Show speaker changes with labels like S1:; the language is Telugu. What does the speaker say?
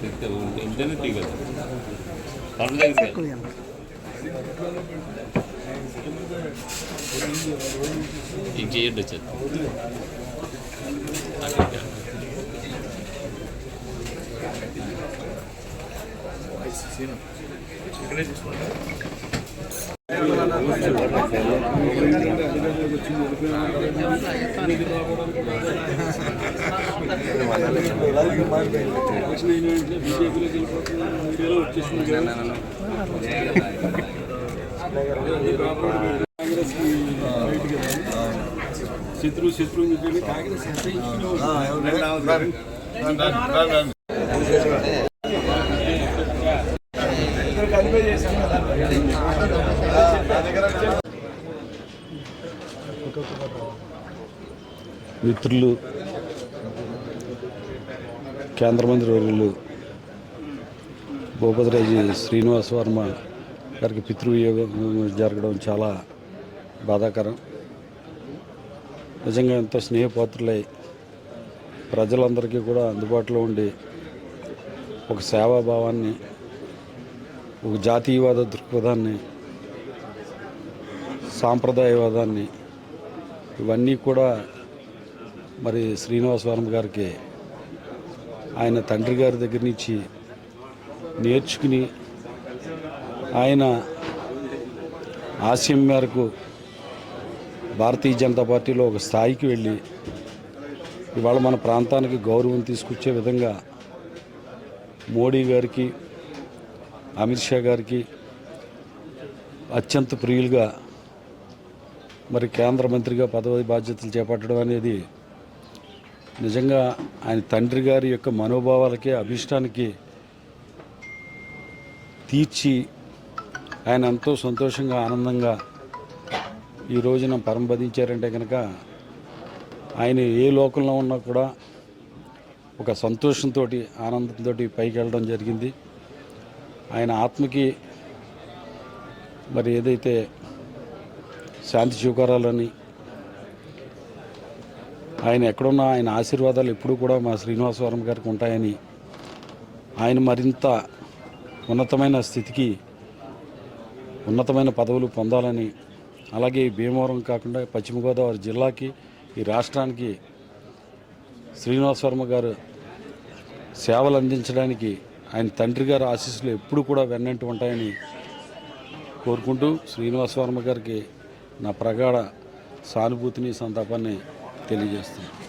S1: తిరిగితే ఇంటర్నెట్ కదా పనులు దగ్గరికి వెళ్ళండి. ఇంక చేయండి వచ్చేది
S2: శత్రు శత్రు కాంగ్రెస్
S3: మిత్రులు కేంద్ర మంత్రి వర్యులు భూపతిరాజు శ్రీనివాస్ వర్మ గారికి పితృవియోగం జరగడం చాలా బాధాకరం. నిజంగా ఎంతో స్నేహపాత్రులై ప్రజలందరికీ కూడా అందుబాటులో ఉండి ఒక సేవాభావాన్ని ఒక జాతీయవాద దృక్పథాన్ని సాంప్రదాయవాదాన్ని ఇవన్నీ కూడా మరి శ్రీనివాస్ గారికి ఆయన తండ్రి గారి దగ్గర నుంచి నేర్చుకుని ఆయన ఆశయం మేరకు భారతీయ జనతా పార్టీలో ఒక స్థాయికి వెళ్ళి ఇవాళ మన ప్రాంతానికి గౌరవం తీసుకొచ్చే విధంగా మోడీ గారికి అమిత్ షా గారికి అత్యంత ప్రియులుగా మరి కేంద్ర మంత్రిగా పదవి బాధ్యతలు చేపట్టడం అనేది నిజంగా ఆయన తండ్రి గారి యొక్క మనోభావాలకి అభిష్టానికి తీర్చి ఆయన ఎంతో సంతోషంగా ఆనందంగా ఈ రోజున పరంపదించారంటే కనుక ఆయన ఏ లోకంలో ఉన్నా కూడా ఒక సంతోషంతో ఆనందంతో పైకి వెళ్ళడం జరిగింది. ఆయన ఆత్మకి మరి ఏదైతే శాంతి స్వీకారాలని ఆయన ఎక్కడున్నా ఆయన ఆశీర్వాదాలు ఎప్పుడూ కూడా మా శ్రీనివాసవరం గారికి ఉంటాయని. ఆయన మరింత ఉన్నతమైన స్థితికి ఉన్నతమైన పదవులు పొందాలని. అలాగే భీమవరం కాకుండా పశ్చిమ గోదావరి జిల్లాకి ఈ రాష్ట్రానికి శ్రీనివాస వర్మ గారు సేవలు అందించడానికి ఆయన తండ్రి గారి ఆశీస్సులు ఎప్పుడు కూడా వెన్నంటి ఉంటాయని కోరుకుంటూ శ్రీనివాస వర్మ గారికి నా ప్రగాఢ సానుభూతిని సంతాపాన్ని తెలియజేస్తున్నాను.